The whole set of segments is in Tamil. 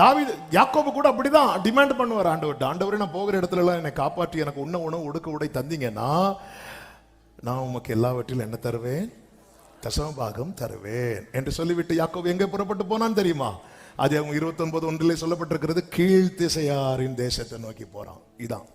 தாவிது யாக்கோபு கூட அப்படிதான் டிமாண்ட் பண்ணுவார். ஆண்டவர் ஆண்டவரே நான் போகிற இடத்துல எல்லாம் என்னை காப்பாற்றி எனக்கு உண்ண உணவு உடுக்க உடை தந்தீங்கன்னா நான் உமக்கு எல்லாவற்றிலும் என்ன தருவேன்? தசமபாகம் தருவேன். என்று சொல்லிவிட்டு யாக்கோபு எங்கே புறப்பட்டு போனான்னு தெரியுமா? அது அவங்க இருபத்தொன்பது ஒன்றிலே சொல்லப்பட்டிருக்கிறது கீழ் திசையாரின் தேசத்தை நோக்கி போகிறான் இதான்.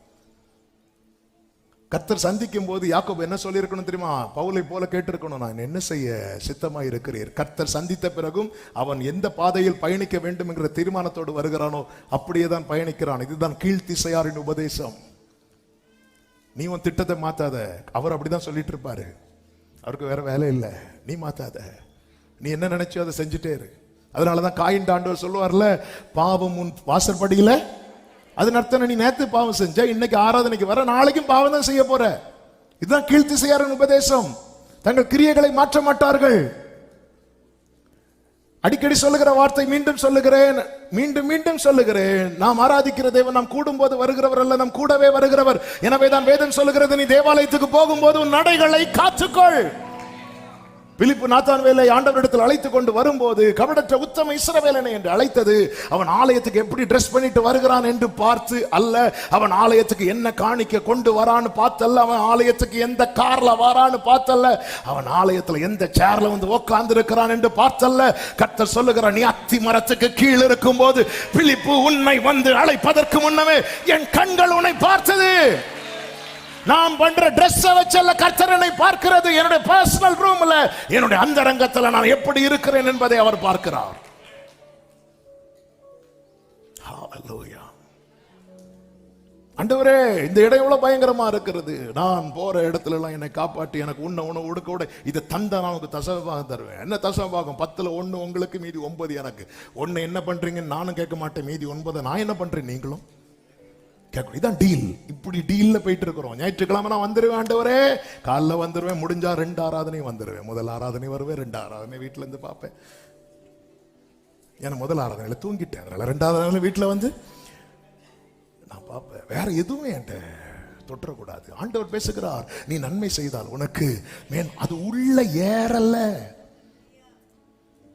கர்த்தர் சந்திக்கும் போது யாக்கோப் என்ன சொல்லியிருக்கணும் தெரியுமா? பவுலை போல கேட்டிருக்கணும். நான் என்ன செய்ய சித்தமாக இருக்கிறீர் கர்த்தர் சந்தித்த பிறகும் அவன் எந்த பாதையில் பயணிக்க வேண்டும் என்கிற தீர்மானத்தோடு வருகிறானோ அப்படியே தான் பயணிக்கிறான். இதுதான் கீழ்த்திசையாரின் உபதேசம். நீ உன் திட்டத்தை மாத்தாத. அவர் அப்படிதான் சொல்லிட்டு இருப்பாரு அவருக்கு வேற வேலை இல்லை. நீ மாத்தாத. நீ என்ன நினைச்சோ அதை செஞ்சுட்டே இரு. அதனாலதான் காயின் ஆண்டவர் சொல்லுவார்ல பாவம் உன் வாசற்படியில அது அர்த்தம் நீ நேத்து பாவம் செஞ்ச இன்னைக்கு ஆராதனைக்கு வர நாளைக்கும் பாவம் தான் செய்ய போற. இதுதான் கீழ்த்திசையாரின் உபதேசம். தங்கள் கிரியைகளை மாற்ற மாட்டார்கள். அடிக்கடி சொல்லுகிற வார்த்தை மீண்டும் சொல்லுகிறேன் மீண்டும் மீண்டும் சொல்லுகிறேன். நாம் ஆராதிக்கிற தேவன் நாம் கூடும்போது வருகிறவர் அல்ல நாம் கூடவே வருகிறவர். எனவே தான் வேதம் சொல்லுகிறது நீ தேவாலயத்துக்கு போகும்போது உன் நடைகளை காத்துக்கொள். பிலிப்பு நாத்தான்வேலை ஆண்டவரிடத்தில் அழைத்து கொண்டு வரும்போது கபடற்ற உத்தம இஸ்ரவேலனை என்று அழைத்தது. அவன் ஆலயத்துக்கு எப்படி ட்ரெஸ் பண்ணிட்டு வருகிறான் என்று பார்த்து அல்ல அவன் ஆலயத்துக்கு என்ன காணிக்க கொண்டு வரான்னு பார்த்தல்ல. அவன் ஆலயத்துக்கு எந்த கார்ல வரான்னு பார்த்தல்ல. அவன் ஆலயத்துல எந்த சேர்ல வந்து உட்கார்ந்து இருக்கிறான் என்று பார்த்தல்ல. கர்த்தர் சொல்லுகிறான் நீ அத்தி மரத்துக்கு கீழ் இருக்கும் போது பிலிப்பு உன்னை வந்து அழைப்பதற்கு முன்னமே என் கண்கள் உன்னை பார்த்தது. நாம் பண்ற ட்ரெஸ் வச்சல்ல கர்த்தரனை பார்க்கிறது. என்னுடைய பர்சனல் ரூம்ல என்னுடைய அந்தரங்கத்தில் நான் எப்படி இருக்கிறேன் என்பதை அவர் பார்க்கிறார். அண்டவரே இந்த இடம் எவ்வளவு பயங்கரமா இருக்கிறது. நான் போற இடத்துல எல்லாம் என்னை காப்பாற்றி எனக்கு உண்ண உணவு உடுக்க விட இதை தந்த நான் உனக்கு தசவபாகம் தருவேன். என்ன தசவபாகம் பத்துல ஒன்று உங்களுக்கு மீதி ஒன்பது எனக்கு. ஒன்று என்ன பண்றீங்கன்னு நானும் கேட்க மாட்டேன் மீதி ஒன்பதை நான் என்ன பண்றேன் நீங்களும்? கேட்கணும். இதான் டீல் இப்படி டீல்ல போயிட்டு இருக்கிறோம் ஞாயிற்றுக்கிழமை நான் வந்துருவேன் ஆண்டவரே. காலைல வந்துருவேன் முடிஞ்சா ரெண்டு ஆராதனையும் வந்துருவேன். முதல் ஆராதனை வருவேன் ரெண்டு ஆராதனை வீட்டுல இருந்து பார்ப்பேன். ஏன்னா முதல் ஆராதனையில தூங்கிட்டேன். அதனால ரெண்டாவது ஆராதனை வீட்டுல வந்து நான் பார்ப்பேன். வேற எதுவும் என்கிட்ட தொற்றக்கூடாது. ஆண்டவர் பேசுகிறார் நீ நன்மை செய்தால் உனக்கு மேன் அது உள்ள ஏறல.